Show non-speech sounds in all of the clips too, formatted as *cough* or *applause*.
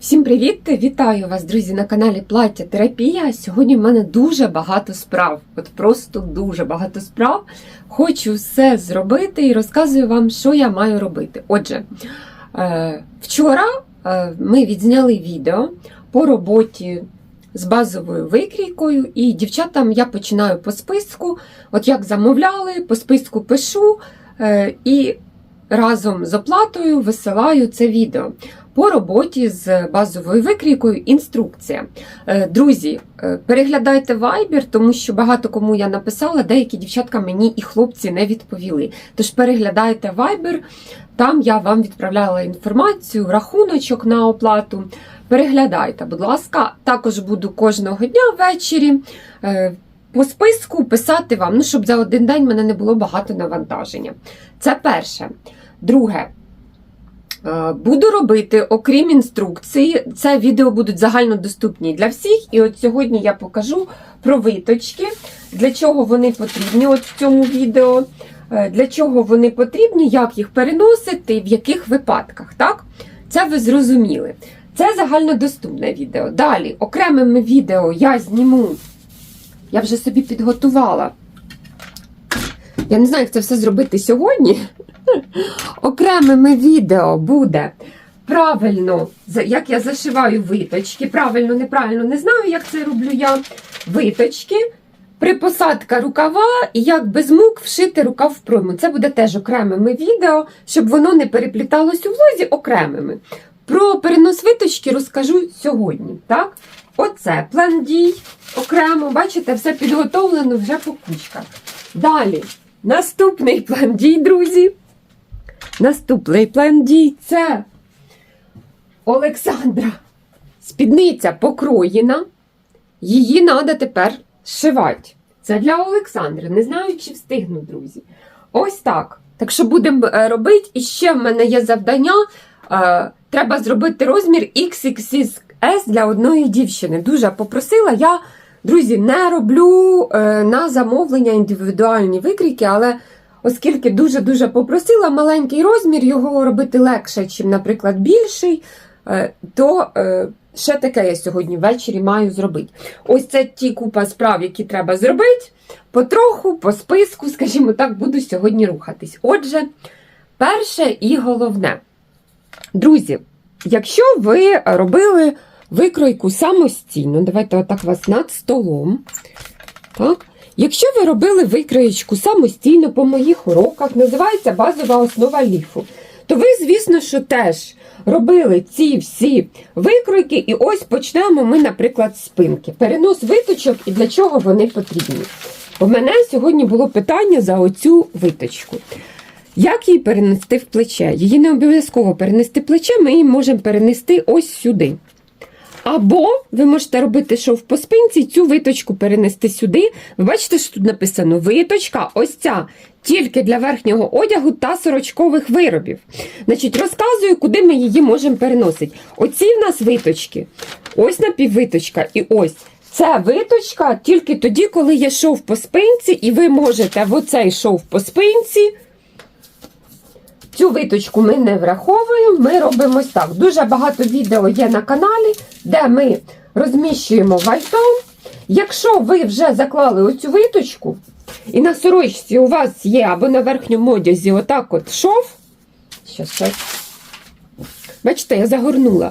Всім привіт! Вітаю вас, друзі, на каналі Плаття Терапія. Сьогодні в мене дуже багато справ. От просто дуже багато справ. Хочу все зробити і розказую вам, що я маю робити. Отже, е, вчора е, ми відзняли відео по роботі з базовою викрійкою, і дівчатам я починаю по списку. От як замовляли, по списку пишу е, і разом з оплатою висилаю це відео по роботі з базовою викрійкою інструкція. Е, Друзі, е, переглядайте Viber, тому що багато кому я написала, деякі дівчатка мені і хлопці не відповіли. Тож переглядайте Viber, там я вам відправляла інформацію, рахуночок на оплату. Переглядайте, будь ласка, також буду кожного дня ввечері. е, По списку писати вам, ну, щоб за один день мене не було багато навантаження. Це перше. Друге, Е, Буду робити, окрім інструкції, це відео будуть загальнодоступні для всіх. І от сьогодні я покажу про виточки, для чого вони потрібні от в цьому відео, е, для чого вони потрібні, як їх переносити в яких випадках. Так? Це ви зрозуміли. Це загальнодоступне відео. Далі, окремими відео я зніму, я вже собі підготувала. Я не знаю, як це все зробити сьогодні. *laughs* Окремими відео буде правильно, як я зашиваю виточки. Правильно, неправильно, не знаю, як це роблю я. Виточки, припосадка рукава і як без мук вшити рукав в пройму. Це буде теж окремими відео, щоб воно не перепліталось у влозі окремими. Про перенос виточки розкажу сьогодні. Так? Оце план дій окремо. Бачите, все підготовлено вже по кучках. Далі, наступний план дій, друзі. Наступний план дій це Олександра. Спідниця покроєна. Її треба тепер зшивати. Це для Олександри. Не знаю, чи встигну, друзі. Ось так. Так що будемо е, робити. І ще в мене є завдання. Е, Треба зробити розмір XXS для одної дівчини. Дуже попросила. Я, друзі, не роблю е, на замовлення індивідуальні викрійки, але оскільки дуже-дуже попросила маленький розмір, його робити легше, ніж, наприклад, більший, е, то е, ще таке я сьогодні ввечері маю зробити. Ось це ті купа справ, які треба зробити. Потроху, по списку, скажімо так, буду сьогодні рухатись. Отже, перше і головне. Друзі, якщо ви робили викройку самостійно, давайте отак вас над столом. Так? Якщо ви робили викроєчку самостійно по моїх уроках, називається базова основа ліфу, то ви, звісно, що теж робили ці всі викройки, і ось почнемо ми, наприклад, з спинки. Перенос виточок і для чого вони потрібні. У мене сьогодні було питання за оцю виточку. Як її перенести в плече? Її не обов'язково перенести в плече, ми її можемо перенести ось сюди. Або ви можете робити шов по спинці, цю виточку перенести сюди. Ви бачите, що тут написано виточка, ось ця, тільки для верхнього одягу та сорочкових виробів. Значить, розказую, куди ми її можемо переносити. Оці в нас виточки, ось напіввиточка і ось. Це виточка тільки тоді, коли є шов по спинці, і ви можете в оцей шов по спинці. Цю виточку ми не враховуємо, ми робимо так. Дуже багато відео є на каналі, де ми розміщуємо вальтом. Якщо ви вже заклали оцю виточку, і на сорочці у вас є або на верхньому одязі отак от шов. Щас, щас. Бачите, я загорнула.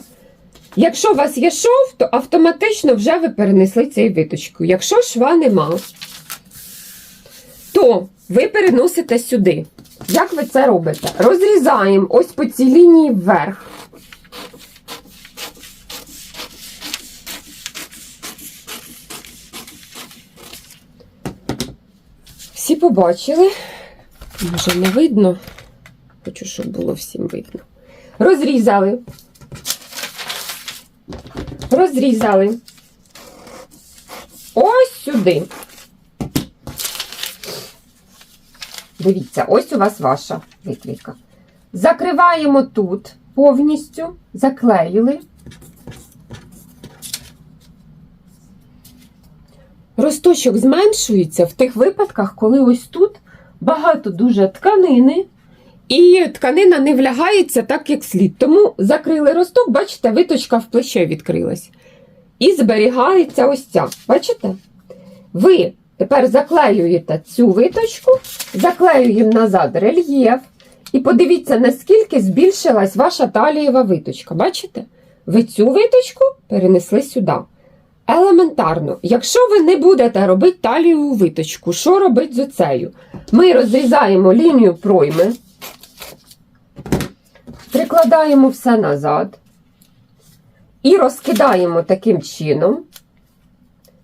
Якщо у вас є шов, то автоматично вже ви перенесли цією виточкою. Якщо шва нема, то ви переносите сюди. Як ви це робите? Розрізаємо ось по цій лінії вверх. Всі побачили. Може, не видно. Хочу, щоб було всім видно. Розрізали. Розрізали. Ось сюди. Дивіться, ось у вас ваша викрійка. Закриваємо тут повністю, заклеїли. Росточок зменшується в тих випадках, коли ось тут багато дуже тканини, і тканина не влягається так, як слід. Тому закрили росток, бачите, виточка в плече відкрилась. І зберігається ось ця. Бачите? Ви тепер заклеюєте цю виточку, заклеюємо назад рельєф. І подивіться, наскільки збільшилась ваша талієва виточка. Бачите? Ви цю виточку перенесли сюди. Елементарно, якщо ви не будете робити талієву виточку, що робити з оцею? Ми розрізаємо лінію пройми, прикладаємо все назад і розкидаємо таким чином.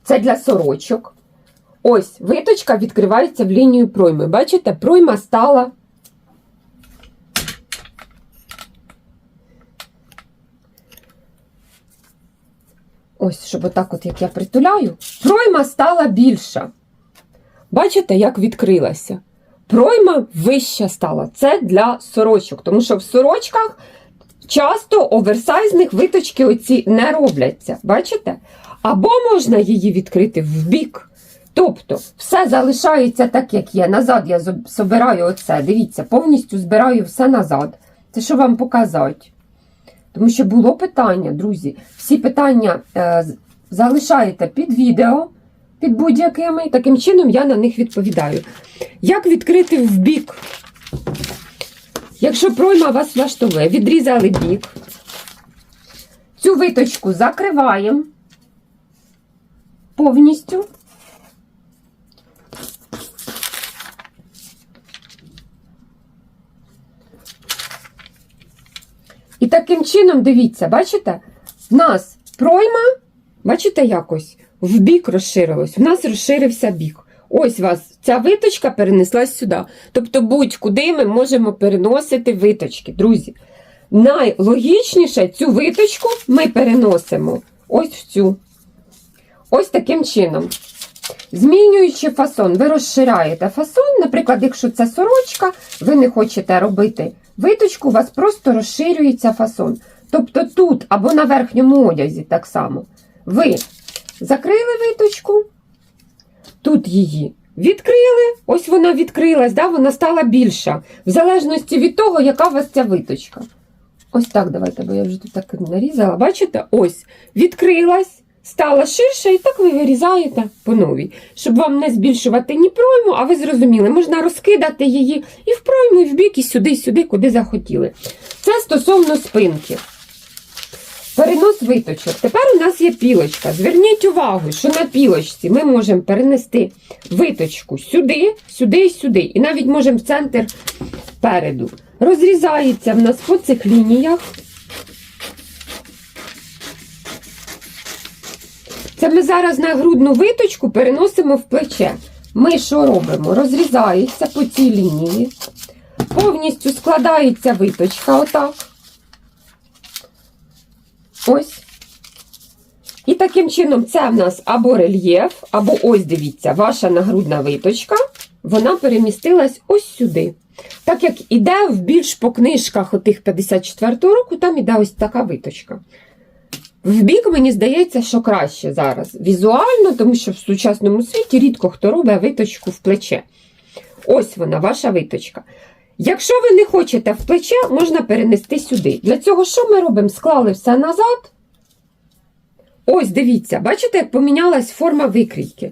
Це для сорочок. Ось виточка відкривається в лінію пройми. Бачите, пройма стала. Ось, щоб отак, от як я притуляю, пройма стала більша. Бачите, як відкрилася? Пройма вища стала. Це для сорочок, тому що в сорочках часто оверсайзних виточки оці не робляться. Бачите? Або можна її відкрити в бік. Тобто, все залишається так, як є. Назад я собираю оце. Дивіться, повністю збираю все назад. Це що вам показати. Тому що було питання, друзі. Всі питання е, залишаєте під відео, під будь-якими. Таким чином я на них відповідаю. Як відкрити в бік? Якщо пройма вас влаштовує, відрізали бік. Цю виточку закриваємо повністю. Таким чином, дивіться, бачите, в нас пройма, бачите, якось в бік розширилось. В нас розширився бік. Ось вас ця виточка перенеслась сюди. Тобто, будь-куди ми можемо переносити виточки, друзі. Найлогічніше цю виточку ми переносимо ось в цю. Ось таким чином. Змінюючи фасон, ви розширяєте фасон. Наприклад, якщо це сорочка, ви не хочете робити виточку, у вас просто розширюється фасон. Тобто тут або на верхньому одязі так само. Ви закрили виточку, тут її відкрили, ось вона відкрилась, да, вона стала більша. В залежності від того, яка у вас ця виточка. Ось так, давайте, бо я вже тут так нарізала. Бачите? Ось відкрилась, стала ширша, і так ви вирізаєте по новій. Щоб вам не збільшувати ні пройму, а ви зрозуміли, можна розкидати її і в пройму, і в бік, і сюди, і сюди, куди захотіли. Це стосовно спинки. Перенос виточок. Тепер у нас є пілочка. Зверніть увагу, що на пілочці ми можемо перенести виточку сюди, сюди і сюди. І навіть можемо в центр переду. Розрізається в нас по цих лініях. Це ми зараз на грудну виточку переносимо в плече. Ми що робимо? Розрізається по цій лінії. Повністю складається виточка отак. Ось. І таким чином це в нас або рельєф, або ось дивіться, ваша нагрудна виточка, вона перемістилась ось сюди. Так як іде в більш по книжках отих 54-го року, там іде ось така виточка. В бік, мені здається, що краще зараз. Візуально, тому що в сучасному світі рідко хто робить виточку в плече. Ось вона, ваша виточка. Якщо ви не хочете в плече, можна перенести сюди. Для цього що ми робимо? Склали все назад. Ось, дивіться, бачите, як помінялась форма викрійки.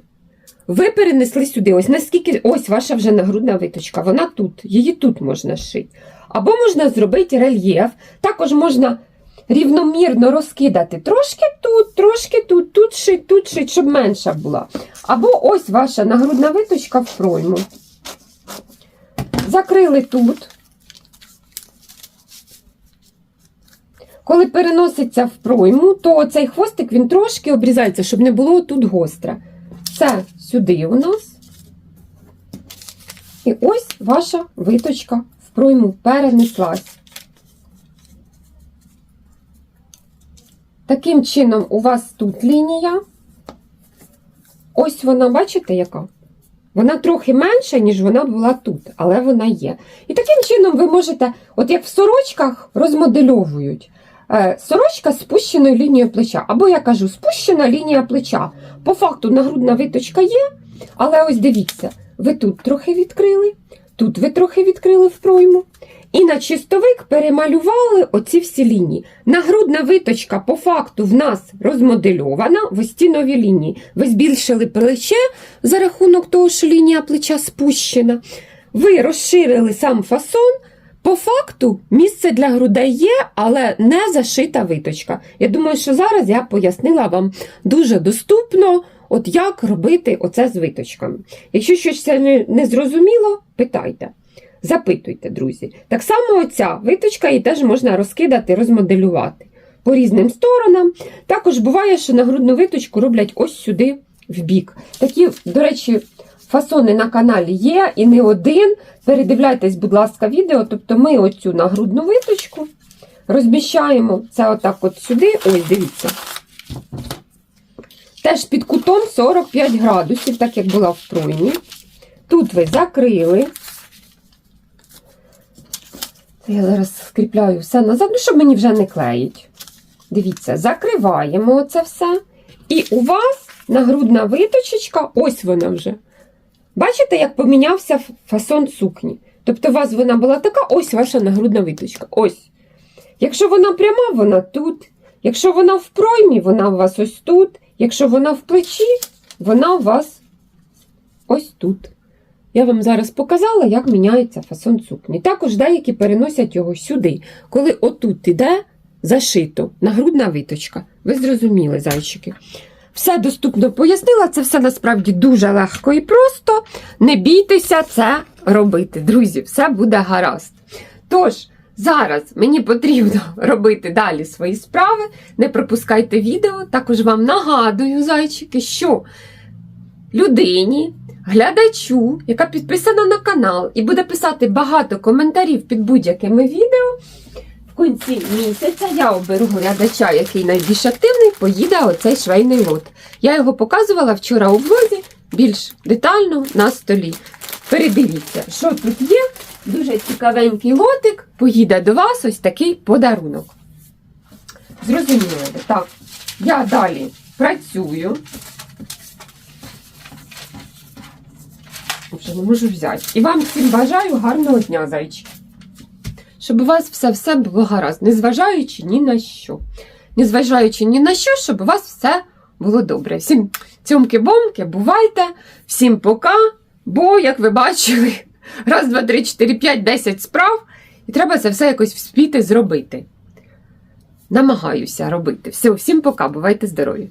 Ви перенесли сюди. Ось наскільки ось ваша вже нагрудна виточка. Вона тут, її тут можна шити. Або можна зробити рельєф. Також можна рівномірно розкидати. Трошки тут, трошки тут, тут шить, тут шить, щоб менша була. Або ось ваша нагрудна виточка в пройму. Закрили тут. Коли переноситься в пройму, то цей хвостик він трошки обрізається, щоб не було тут гостре. Це сюди у нас. І ось ваша виточка в пройму перенеслась. Таким чином, у вас тут лінія. Ось вона, бачите, яка? Вона трохи менша, ніж вона була тут, але вона є. І таким чином ви можете, от як в сорочках розмодельовують, е, сорочка з спущеною лінією плеча. Або я кажу, спущена лінія плеча. По факту нагрудна виточка є, але ось дивіться, ви тут трохи відкрили, тут ви трохи відкрили в пройму. І на чистовик перемалювали оці всі лінії. Нагрудна виточка по факту в нас розмодельована в ось ці нові лінії. Ви збільшили плече за рахунок того, що лінія плеча спущена. Ви розширили сам фасон. По факту місце для грудей є, але не зашита виточка. Я думаю, що зараз я пояснила вам дуже доступно, от як робити оце з виточками. Якщо щось не зрозуміло, питайте. Запитуйте, друзі. Так само оця виточка її теж можна розкидати, розмоделювати по різним сторонам. Також буває, що нагрудну виточку роблять ось сюди в бік. Такі, до речі, фасони на каналі є і не один. Передивляйтесь, будь ласка, відео. Тобто ми оцю нагрудну виточку розміщаємо це отак от сюди. Ось, дивіться. Теж під кутом 45 градусів, так як була в тройні. Тут ви закрили. Я зараз скріпляю все назад, ну, щоб мені вже не клеїть. Дивіться, закриваємо це все. І у вас нагрудна виточечка, ось вона вже. Бачите, як помінявся фасон сукні? Тобто, у вас вона була така, ось ваша нагрудна виточка. Ось. Якщо вона пряма, вона тут. Якщо вона в проймі, вона у вас ось тут. Якщо вона в плечі, вона у вас ось тут. Я вам зараз показала, як міняється фасон сукні. Також деякі переносять його сюди, коли отут іде зашито, нагрудна виточка. Ви зрозуміли, зайчики. Все доступно пояснила, це все насправді дуже легко і просто. Не бійтеся це робити, друзі, все буде гаразд. Тож, зараз мені потрібно *laughs* робити далі свої справи. Не пропускайте відео. Також вам нагадую, зайчики, що людині, глядачу, яка підписана на канал і буде писати багато коментарів під будь-якими відео. В кінці місяця я оберу глядача, який найбільш активний, поїде оцей швейний лот. Я його показувала вчора у влозі більш детально на столі. Передивіться, що тут є. Дуже цікавенький лотик. Поїде до вас ось такий подарунок. Зрозуміло, так. Я далі працюю. Вже не можу взяти. І вам всім бажаю гарного дня, зайчики. Щоб у вас все-все було гаразд, незважаючи ні на що. Незважаючи ні на що, щоб у вас все було добре. Всім цьомки-бомки, бувайте, всім пока. Бо, як ви бачили, *laughs* раз, два, три, чотири, п'ять, десять справ, і треба це все якось вспіти зробити. Намагаюся робити. Все, всім пока, бувайте здорові!